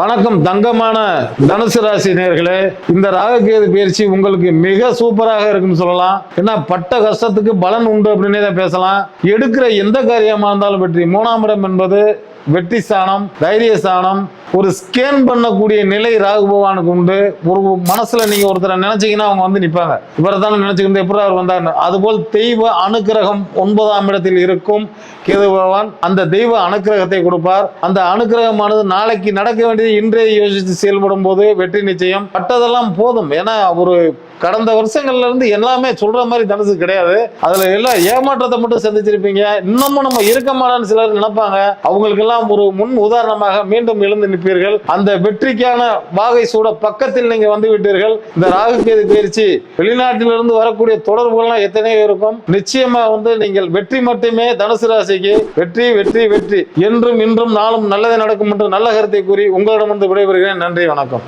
வணக்கம் தங்கமான தனுசு ராசி நேர்களே. இந்த ராககேது பயிற்சி உங்களுக்கு மிக சூப்பராக இருக்குன்னு சொல்லலாம். ஏன்னா பட்ட கஷ்டத்துக்கு பலன் உண்டு அப்படின்னே தான் பேசலாம். எடுக்கிற எந்த காரியமா இருந்தாலும் வெற்றி. மூணாம் இடம் என்பது வெற்றி ஸ்தானம் தைரிய ஸ்தானம் ஒரு ஸ்கேன் பண்ணக்கூடிய நிலை ராகு பகவானுக்கு உண்டு. ஒரு மனசுல நீங்க ஒருத்தரை நினைச்சீங்கன்னா அவங்க வந்து நிப்பாங்க. இவரை தானே நினைச்சுக்கிட்டு எப்படி அவர் வந்தார் அதுபோல் தெய்வ அனுக்கிரகம் ஒன்பதாம் இடத்தில் இருக்கும் கேது பகவான். அந்த தெய்வ அனுக்கிரகத்தை கொடுப்பார். அந்த அனுக்கிரகமானது நாளைக்கு நடக்க வேண்டியது இன்றைய யோசித்து செயல்படும் போது வெற்றி நிச்சயம். பட்டதெல்லாம் போதும். ஏன்னா ஒரு கடந்த வருஷங்கள்ல இருந்து எல்லாமே சொல்ற மாதிரி தனுசு கிடையாது. அதுல எல்லாம் ஏமாற்றத்தை மட்டும் சந்திச்சிருப்பீங்க. இன்னமும் நம்ம இருக்க மாட்டான்னு சிலர் நினைப்பாங்க. அவங்களுக்கெல்லாம் ஒரு முன் உதாரணமாக மீண்டும் எழுந்து நிற்பீர்கள். அந்த வெற்றிக்கான வாகை சூட பக்கத்தில் நீங்க வந்து விட்டீர்கள். இந்த ராகுகேது பயிற்சி வெளிநாட்டிலிருந்து வரக்கூடிய தொடர்புகள்லாம் எத்தனையோ இருக்கும். நிச்சயமா வந்து நீங்கள் வெற்றி மட்டுமே தனுசு ராசிக்கு வெற்றி வெற்றி வெற்றி என்றும் இன்றும் நாளும் நல்லது நடக்கும் என்று நல்ல கருத்தை கூறி உங்களிடம் வந்து விடைபெறுகிறேன். நன்றி வணக்கம்.